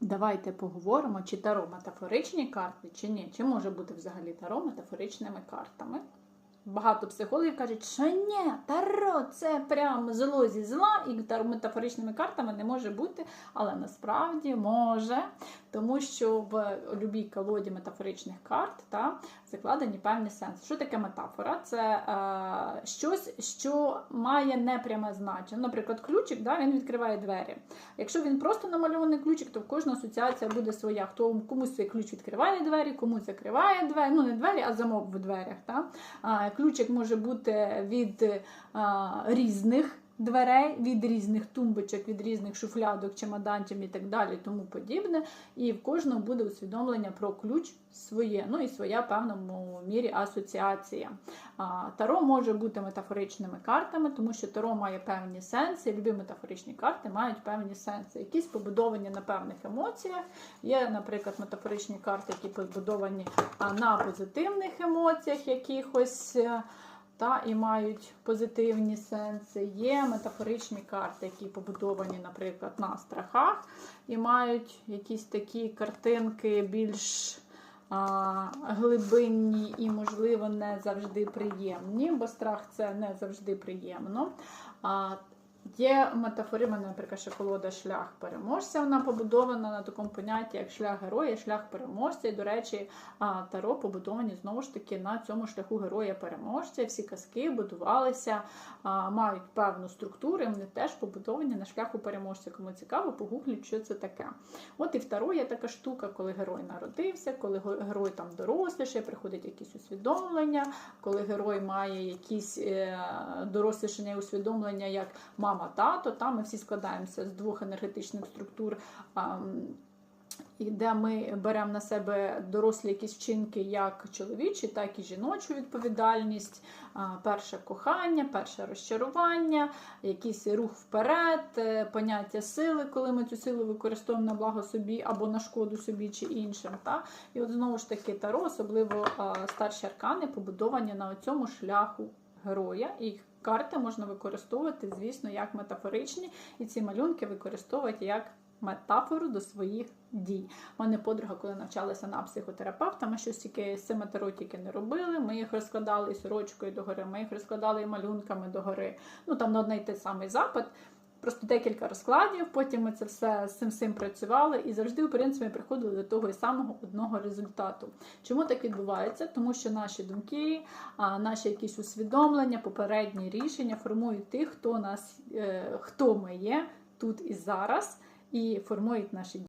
Давайте поговоримо, чи таро метафоричні карти, чи ні. Чи може бути взагалі таро метафоричними картами? Багато психологів кажуть, що ні, таро це прям зло зі зла, і метафоричними картами не може бути, але насправді може, тому що в любій колоді метафоричних карт та, закладені певні сенси. Що таке метафора? Це е, щось, що має непряме значення. Наприклад, ключик да, він відкриває двері. Якщо він просто намальований ключик, то в кожна асоціація буде своя. Хто комусь цей ключ відкриває двері, комусь закриває двері, ну не двері, а замок в дверях. Та? Ключик може бути від а, різних дверей, від різних тумбочок, від різних шуфлядок, чемоданчиків і так далі, тому подібне. І в кожного буде усвідомлення про ключ своє, ну і своя в певному мірі асоціація. Таро може бути метафоричними картами, тому що таро має певні сенси. Любі метафоричні карти мають певні сенси, якісь побудовані на певних емоціях. Є, наприклад, метафоричні карти, які побудовані на позитивних емоціях якихось. Та і мають позитивні сенси. Є метафоричні карти, які побудовані, наприклад, на страхах, і мають якісь такі картинки більш а, глибинні і, можливо, не завжди приємні, бо страх це не завжди приємно. А, Є метафори, мене, наприклад, ще колода шлях переможця. Вона побудована на такому понятті, як шлях героя, шлях переможця. І, до речі, таро побудовані знову ж таки на цьому шляху героя-переможця. Всі казки будувалися, мають певну структуру, і вони теж побудовані на шляху переможця. Кому цікаво, погугліть, що це таке. От і в таро є така штука, коли герой народився, коли герой там доросліше, приходить якісь усвідомлення, коли герой має якісь е, дорослішення і усвідомлення, як мама, тато. Там ми всі складаємося з двох енергетичних структур. І де ми беремо на себе дорослі якісь вчинки, як чоловічі, так і жіночу відповідальність, перше кохання, перше розчарування, якийсь рух вперед, е, поняття сили, коли ми цю силу використовуємо на благо собі або на шкоду собі чи іншим. Та? І от знову ж таки таро, особливо старші аркани, побудовані на цьому шляху героя. І карти можна використовувати, звісно, як метафоричні, і ці малюнки використовувати як метафору до своїх дій. У мене подруга, коли навчалася на психотерапевта, ми щось тільки з цими таро тільки не робили. Ми їх розкладали і сорочкою догори, ми їх розкладали і малюнками догори. Ну там на одне й той самий запит. Просто декілька розкладів, потім ми це все з цим всім працювали і завжди, в принципі, приходили до того і самого одного результату. Чому так відбувається? Тому що наші думки, наші якісь усвідомлення, попередні рішення формують тих, хто нас, е, хто ми є тут і зараз, і формують наші